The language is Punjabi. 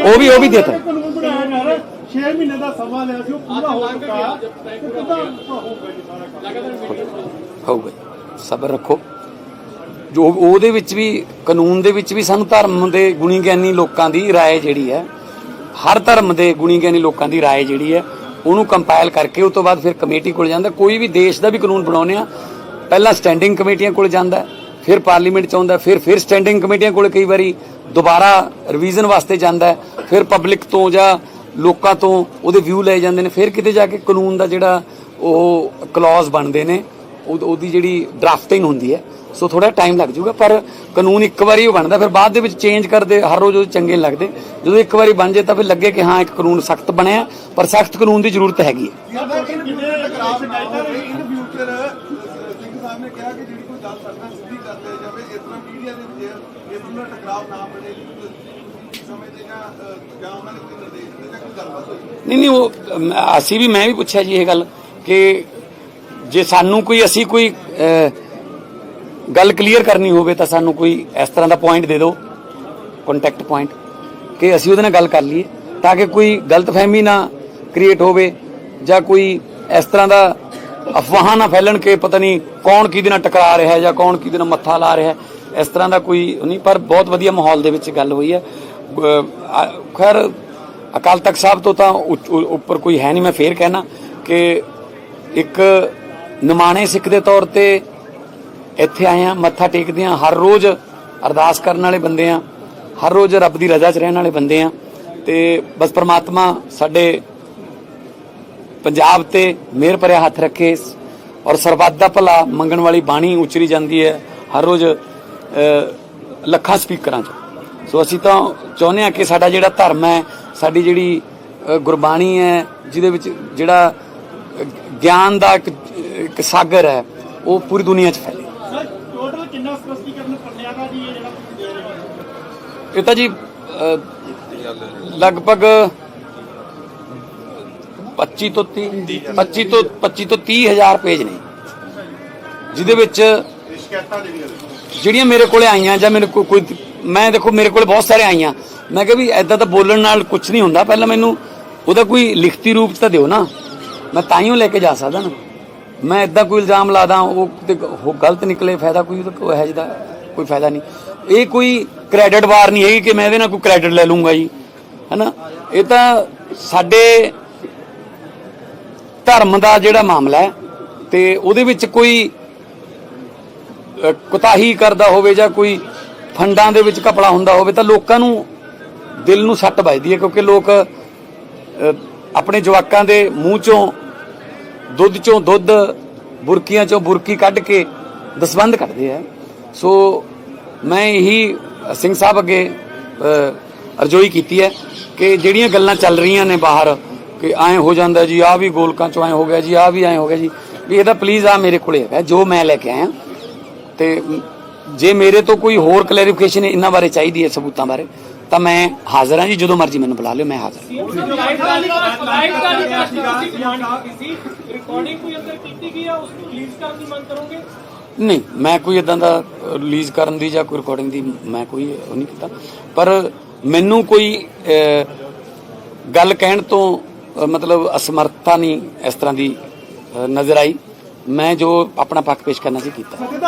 ਉਹ ਵੀ- ਉਹ ਵੀ ਦਿੱਤਾ। ਕਾਨੂੰਨ ਬਣਾਇਆ ਯਾਰ 6 ਮਹੀਨੇ ਦਾ ਸਮਾਂ ਲਿਆ ਸੀ ਉਹ ਪੂਰਾ ਹੋ ਚੁੱਕਾ ਤੇ ਕਿੱਦਾਂ ਹੋਊਗਾ ਜੀ ਸਾਰਾ ਕੰਮ ਹੋਊਗਾ ਜੀ। ਸਬਰ ਰੱਖੋ ਜੋ ਉਹਦੇ ਵਿੱਚ ਵੀ ਕਾਨੂੰਨ ਦੇ ਵਿੱਚ ਵੀ ਸਾਨੂੰ ਧਰਮ ਦੇ ਗੁਣੀ ਗਿਆਨੀ ਲੋਕਾਂ ਦੀ رائے ਜਿਹੜੀ ਹੈ ਹਰ ਧਰਮ ਦੇ ਗੁਣੀ ਗਿਆਨੀ ਲੋਕਾਂ ਦੀ رائے ਜਿਹੜੀ ਹੈ ਉਹਨੂੰ ਕੰਪਾਈਲ ਕਰਕੇ ਉਸ ਤੋਂ ਬਾਅਦ ਫਿਰ ਕਮੇਟੀ ਕੋਲ ਜਾਂਦਾ ਕੋਈ ਵੀ ਦੇਸ਼ ਦਾ ਵੀ ਕਾਨੂੰਨ ਬਣਾਉਂਦੇ ਆ ਪਹਿਲਾਂ ਸਟੈਂਡਿੰਗ ਕਮੇਟੀਆਂ ਕੋਲ ਜਾਂਦਾ ਹੈ, ਫਿਰ ਪਾਰਲੀਮੈਂਟ ਚ ਆਉਂਦਾ ਹੈ, ਫਿਰ ਫਿਰ ਸਟੈਂਡਿੰਗ ਕਮੇਟੀਆਂ ਕੋਲ ਕਈ ਵਾਰੀ ਦੁਬਾਰਾ ਰਿਵੀਜ਼ਨ ਵਾਸਤੇ ਜਾਂਦਾ ਫਿਰ ਪਬਲਿਕ ਤੋਂ ਜਾਂ ਲੋਕਾਂ ਤੋਂ ਉਹਦੇ ਵਿਊ ਲਏ ਜਾਂਦੇ ਨੇ, ਫਿਰ ਕਿਤੇ ਜਾ ਕੇ ਕਾਨੂੰਨ ਦਾ ਜਿਹੜਾ ਉਹ ਕਲੌਜ਼ ਬਣਦੇ ਨੇ, ਉਹ- ਉਹਦੀ ਜਿਹੜੀ ਡਰਾਫਟਿੰਗ ਹੁੰਦੀ ਹੈ, ਸੋ ਥੋੜਾ ਟਾਈਮ ਲੱਗ ਜਾਊਗਾ, ਪਰ ਕਾਨੂੰਨ ਇੱਕ ਵਾਰੀ ਉਹ ਬਣਦਾ, ਫਿਰ ਬਾਅਦ ਦੇ ਵਿੱਚ ਚੇਂਜ ਕਰਦੇ, ਹਰ ਰੋਜ਼ ਉਹ ਚੰਗੇ ਨਹੀਂ ਲੱਗਦੇ, ਜਦੋਂ ਇੱਕ ਵਾਰੀ ਬਣ ਜੇ ਤਾਂ ਫਿਰ ਲੱਗੇ ਕਿ ਹਾਂ, ਇੱਕ ਕਾਨੂੰਨ ਸਖਤ ਬਣਿਆ, ਪਰ ਸਖਤ ਕਾਨੂੰਨ ਦੀ ਜ਼ਰੂਰਤ ਹੈਗੀ ਹੈ ਕਿੰਨੇ ਟਕਰਾਅ ਨਾ ਹੋਵੇ ਇਨ ਫਿਊਚਰ ਸਿੰਘ ਸਾਹਿਬ ਨੇ ਕਿਹਾ ਕਿ ਜਿਹੜੀ ਕੋਈ ਗੱਲ ਕਰਨਾ ਸਿੱਧੀ ਕਰ ਲਈ ਜਾਵੇ ਇਸ ਤਰ੍ਹਾਂ ਮੀਡੀਆ ਦੇ ਵਿੱਚ ਇਸ ਤਰ੍ਹਾਂ ਟਕਰਾਅ ਨਾ ਬਣੇ ਨਹੀਂ ਨਹੀਂ, ਉਹ ਅਸੀਂ ਵੀ, ਮੈਂ ਵੀ ਪੁੱਛਿਆ ਜੀ ਇਹ ਗੱਲ ਕਿ ਜੇ ਸਾਨੂੰ ਕੋਈ, ਅਸੀਂ ਕੋਈ ਗੱਲ ਕਲੀਅਰ ਕਰਨੀ ਹੋਵੇ ਤਾਂ ਸਾਨੂੰ ਕੋਈ ਇਸ ਤਰ੍ਹਾਂ ਦਾ ਪੁਆਇੰਟ ਦੇ ਦਿਓ ਕੰਟੈਕਟ ਪੁਆਇੰਟ ਕਿ ਅਸੀਂ ਉਹਦੇ ਨਾਲ ਗੱਲ ਕਰ ਲਈਏ ਤਾਂ ਕਿ ਕੋਈ ਗਲਤਫਹਿਮੀ ਨਾ ਕ੍ਰੀਏਟ ਹੋਵੇ ਜਾਂ ਕੋਈ ਇਸ ਤਰ੍ਹਾਂ ਦਾ ਅਫਵਾਹਾਂ ਨਾ ਫੈਲਣ ਕਿ ਪਤਾ ਨਹੀਂ ਕੌਣ ਕਿਹਦੇ ਨਾਲ ਟਕਰਾ ਰਿਹਾ ਜਾਂ ਕੌਣ ਕਿਹਦੇ ਨਾਲ ਮੱਥਾ ਲਾ ਰਿਹਾ। ਇਸ ਤਰ੍ਹਾਂ ਦਾ ਕੋਈ ਨਹੀਂ, ਪਰ ਬਹੁਤ ਵਧੀਆ ਮਾਹੌਲ ਦੇ ਵਿੱਚ ਗੱਲ ਹੋਈ ਹੈ। ਖੈਰ, ਅਕਾਲ ਤਖਤ ਸਾਹਿਬ ਤੋਂ ਤਾਂ ਉੱਪਰ ਕੋਈ ਹੈ ਨਹੀਂ, ਮੈਂ ਫੇਰ ਕਹਿਣਾ ਕਿ ਇੱਕ ਨਿਮਾਣੇ ਸਿੱਖ ਦੇ ਤੌਰ ਤੇ ਇੱਥੇ ਆਏ ਆ ਮੱਥਾ ਟੇਕਦੇ ਆ ਹਰ ਰੋਜ਼ ਅਰਦਾਸ ਕਰਨ ਵਾਲੇ ਬੰਦੇ ਆ ਹਰ ਰੋਜ਼ ਰੱਬ ਦੀ ਰਜ਼ਾ 'ਚ ਰਹਿਣ ਵਾਲੇ ਬੰਦੇ ਆ ਤੇ ਬਸ ਪ੍ਰਮਾਤਮਾ ਸਾਡੇ ਪੰਜਾਬ ਤੇ ਮਿਹਰ ਭਰਿਆ ਹੱਥ ਰੱਖੇ, ਔਰ ਸਰਬੱਤ ਦਾ ਭਲਾ ਮੰਗਣ ਵਾਲੀ ਬਾਣੀ ਉਚਰੀ ਜਾਂਦੀ ਹੈ, ਹਰ ਰੋਜ਼ ਲੱਖਾਂ ਸਪੀਕਰਾਂ 'ਚ। ਸੋ ਅਸੀਂ ਤਾਂ ਚਾਹੁੰਦੇ ਆ ਕਿ ਸਾਡਾ ਜਿਹੜਾ ਧਰਮ ਹੈ ਸਾਡੀ ਜਿਹੜੀ ਗੁਰਬਾਣੀ ਹੈ ਜਿਹਦੇ ਵਿੱਚ ਜਿਹੜਾ ਗਿਆਨ ਦਾ ਇੱਕ ਇੱਕ ਸਾਗਰ ਹੈ ਉਹ ਪੂਰੀ ਦੁਨੀਆ 'ਚ ਫੈਲੇ। ਸਰ ਟੋਟਲ ਕਿੰਨਾ ਸਪਸ਼ਟੀਕਰਨ ਪੜਿਆ ਦਾ ਜੀ ਇਹ ਜਿਹੜਾ ਤੁਸੀਂ ਦੇ ਰਹੇ ਹੋ? ਇਹ ਤਾਂ ਜੀ ਲਗਭਗ 25 ਤੋਂ 30 25 ਤੋਂ 25 ਤੋਂ 30 ਹਜ਼ਾਰ ਪੇਜ ਨੇ। ਜਿਹਦੇ ਵਿੱਚ ਸ਼ਿਕਾਇਤਾਂ ਜਿਹੜੀਆਂ ਜਿਹੜੀਆਂ ਮੇਰੇ ਕੋਲੇ ਆਈਆਂ ਜਾਂ ਮੇਰੇ ਕੋਲ ਕੋਈ, ਮੈਂ ਦੇਖੋ ਮੇਰੇ ਕੋਲੇ ਬਹੁਤ ਸਾਰੇ ਆਈਆਂ। ਮੈਂ ਕਿਹਾ ਵੀ ਐਦਾਂ ਤਾਂ ਬੋਲਣ ਨਾਲ ਕੁਝ ਨਹੀਂ ਹੁੰਦਾ। ਪਹਿਲਾਂ ਮੈਨੂੰ ਉਹਦਾ ਕੋਈ ਲਿਖਤੀ ਰੂਪ ਤਾਂ ਦਿਓ ਨਾ। ਮੈਂ ਤਾਈਓ ਲੈ ਕੇ ਜਾ ਸਕਦਾ ਨਾ। ਮੈਂ ਐਦਾਂ ਕੋਈ ਇਲਜ਼ਾਮ ਲਾਦਾ ਉਹ ਕਿਤੇ ਉਹ ਗਲਤ ਨਿਕਲੇ, ਫਾਇਦਾ ਕੋਈ ਉਹਦਾ ਕੋਈ ਹੈ ਜਿਹਦਾ ਕੋਈ ਫਾਇਦਾ ਨਹੀਂ। ਇਹ ਕੋਈ ਕ੍ਰੈਡਿਟ ਵਾਰ ਨਹੀਂ ਹੈਗੀ ਕਿ ਮੈਂ ਇਹਦੇ ਨਾਲ ਕੋਈ ਕ੍ਰੈਡਿਟ ਲੈ ਲੂੰਗਾ ਜੀ। ਹੈਨਾ? ਇਹ ਤਾਂ ਸਾਡੇ ਧਰਮ ਦਾ ਜਿਹੜਾ ਮਾਮਲਾ ਹੈ ਤੇ ਉਹਦੇ ਵਿੱਚ ਕੋਈ ਕੁਤਾਹੀ ਕਰਦਾ ਹੋਵੇ ਜਾਂ ਕੋਈ ਫੰਡਾਂ ਦੇ ਵਿੱਚ ਕਪੜਾ ਹੁੰਦਾ ਹੋਵੇ ਤਾਂ ਲੋਕਾਂ ਨੂੰ ਦਿਲ ਨੂੰ ਸੱਟ ਵੱਜਦੀ ਹੈ ਕਿਉਂਕਿ ਲੋਕ ਆਪਣੇ ਜਵਾਕਾਂ ਦੇ ਮੂੰਹ ਚੋਂ ਦੁੱਧ ਚੋਂ ਦੁੱਧ ਬੁਰਕੀਆਂ ਚੋਂ ਬੁਰਕੀ ਕੱਢ ਕੇ ਦਸਵੰਦ ਕਰਦੇ ਆ। ਸੋ ਮੈਂ ਇਹੀ ਸਿੰਘ ਸਾਹਿਬ ਅੱਗੇ ਅ, ਅਰਜ਼ੋਈ ਕੀਤੀ ਹੈ ਕਿ ਜਿਹੜੀਆਂ ਗੱਲਾਂ ਚੱਲ ਰਹੀਆਂ ਨੇ ਬਾਹਰ ਕਿ ਐਂ ਹੋ ਜਾਂਦਾ ਜੀ ਆ ਵੀ ਗੋਲਕਾਂ ਚੋਂ ਐਂ ਹੋ ਗਿਆ ਜੀ ਆ ਵੀ ਐਂ ਹੋ ਗਿਆ ਜੀ ਵੀ ਇਹਦਾ ਪਲੀਜ਼ ਆ ਮੇਰੇ ਕੋਲੇ ਹੈਗਾ ਜੋ ਮੈਂ ਲੈ ਕੇ ਆਇਆ। ਤੇ ਜੇ ਮੇਰੇ ਤੋਂ ਕੋਈ ਹੋਰ ਕਲੈਰੀਫਿਕੇਸ਼ਨ ਇਹਨਾਂ ਬਾਰੇ ਚਾਹੀਦੀ ਹੈ ਸਬੂਤਾਂ ਬਾਰੇ ਤਾਂ ਮੈਂ ਹਾਜ਼ਰ ਹਾਂ ਜੀ ਜਦੋਂ ਮਰਜ਼ੀ ਮੈਨੂੰ ਬੁਲਾ ਲਿਓ ਮੈਂ ਹਾਜ਼ਰ ਨਹੀਂ ਮੈਂ ਕੋਈ ਇਦਾਂ ਦਾ ਰਿਲੀਜ਼ ਕਰਨ ਦੀ ਜਾਂ ਕੋਈ ਰਿਕਾਰਡਿੰਗ ਦੀ ਮੈਂ ਕੋਈ ਉਹ ਨਹੀਂ ਕੀਤਾ। ਪਰ ਮੈਨੂੰ ਕੋਈ ਗੱਲ ਕਹਿਣ ਤੋਂ ਮਤਲਬ ਅਸਮਰਥਤਾ ਨਹੀਂ ਇਸ ਤਰ੍ਹਾਂ ਦੀ ਨਜ਼ਰ ਆਈ। ਮੈਂ ਜੋ ਆਪਣਾ ਪੱਖ ਪੇਸ਼ ਕਰਨਾ ਸੀ ਕੀਤਾ।